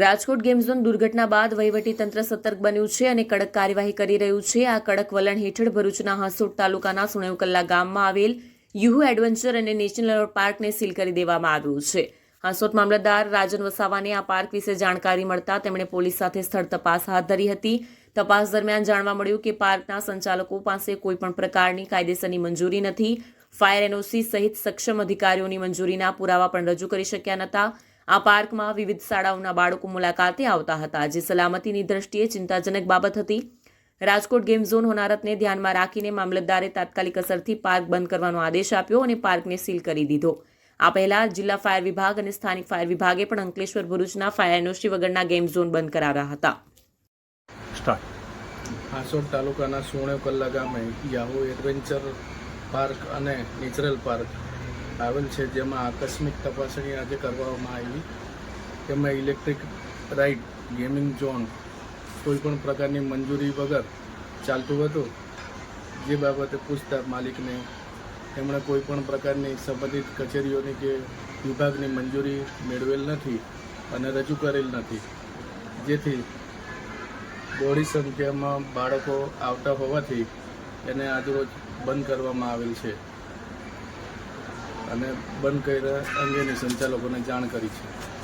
Rajkot game zone દુર્ઘટના બાદ વહીવટીતંત્ર સતર્ક બન્યું છે અને કડક કાર્યવાહી કરી રહ્યું છે. આ કડક વલણ હેઠળ ભરૂચના હાંસોટ તાલુકાના સુણેવકલ્લા ગામમાં આવેલ યુહુ એડવેન્ચર અને નેશનલ પાર્કને સીલ કરી દેવામાં આવ્યું છે. હાંસોટ મામલતદાર રાજન વસાવાને આ પાર્ક વિશે જાણકારી મળતા તેમણે પોલીસ સાથે સ્થળ તપાસ હાથ ધરી હતી. તપાસ દરમિયાન જાણવા મળ્યું કે પાર્કના સંચાલકો પાસે કોઈપણ પ્રકારની કાયદેસરની મંજૂરી નથી. ફાયર એનઓસી સહિત સક્ષમ અધિકારીઓની મંજૂરીના પુરાવા પણ રજૂ કરી શક્યા નહોતા આ પાર્કમાં વિવિધ શાળાઓના બાળકો મુલાકાતે આવતા હતા જે સલામતીની દ્રષ્ટિએ ચિંતાજનક બાબત હતી. રાજકોટ ગેમ ઝોન હોનારતને ધ્યાનમાં રાખીને મામલતદારે તાત્કાલિક અસરથી પાર્ક બંધ કરવાનો આદેશ આપ્યો અને પાર્કને સીલ કરી દીધો. આ પહેલા જિલ્લા ફાયર વિભાગ અને સ્થાનિક ફાયર વિભાગે પણ અંકલેશ્વર ભરૂચના ફાયર એનઓસી વગરના ગેમ ઝોન બંધ કરાવ્યા હતા. સ્ટાર્ટ. હાંસોડ તાલુકાના સુણેવ કલ્લા ગામે યાહુ એડવેન્ચર પાર્ક અને નેચરલ પાર્ક આવેલ છે, જેમાં આકસ્મિક તપાસણી આજે કરવામાં આવી. તેમાં ઇલેક્ટ્રિક રાઇડ, ગેમિંગ ઝોન, કોઈપણ પ્રકારની મંજૂરી વગર ચાલતું હતું. જે બાબતે પૂછતા માલિકને, તેમણે કોઈપણ પ્રકારની સંબંધિત કચેરીઓની કે વિભાગની મંજૂરી મેળવેલ નથી અને રજૂ કરેલ નથી. જેથી બોડી સંખ્યામાં બાળકો આવતા હોવાથી એને આજરોજ બંધ કરવામાં આવેલ છે. અને બંધ કર્યા અંગેની સંચાલકોને જાણ કરી છે.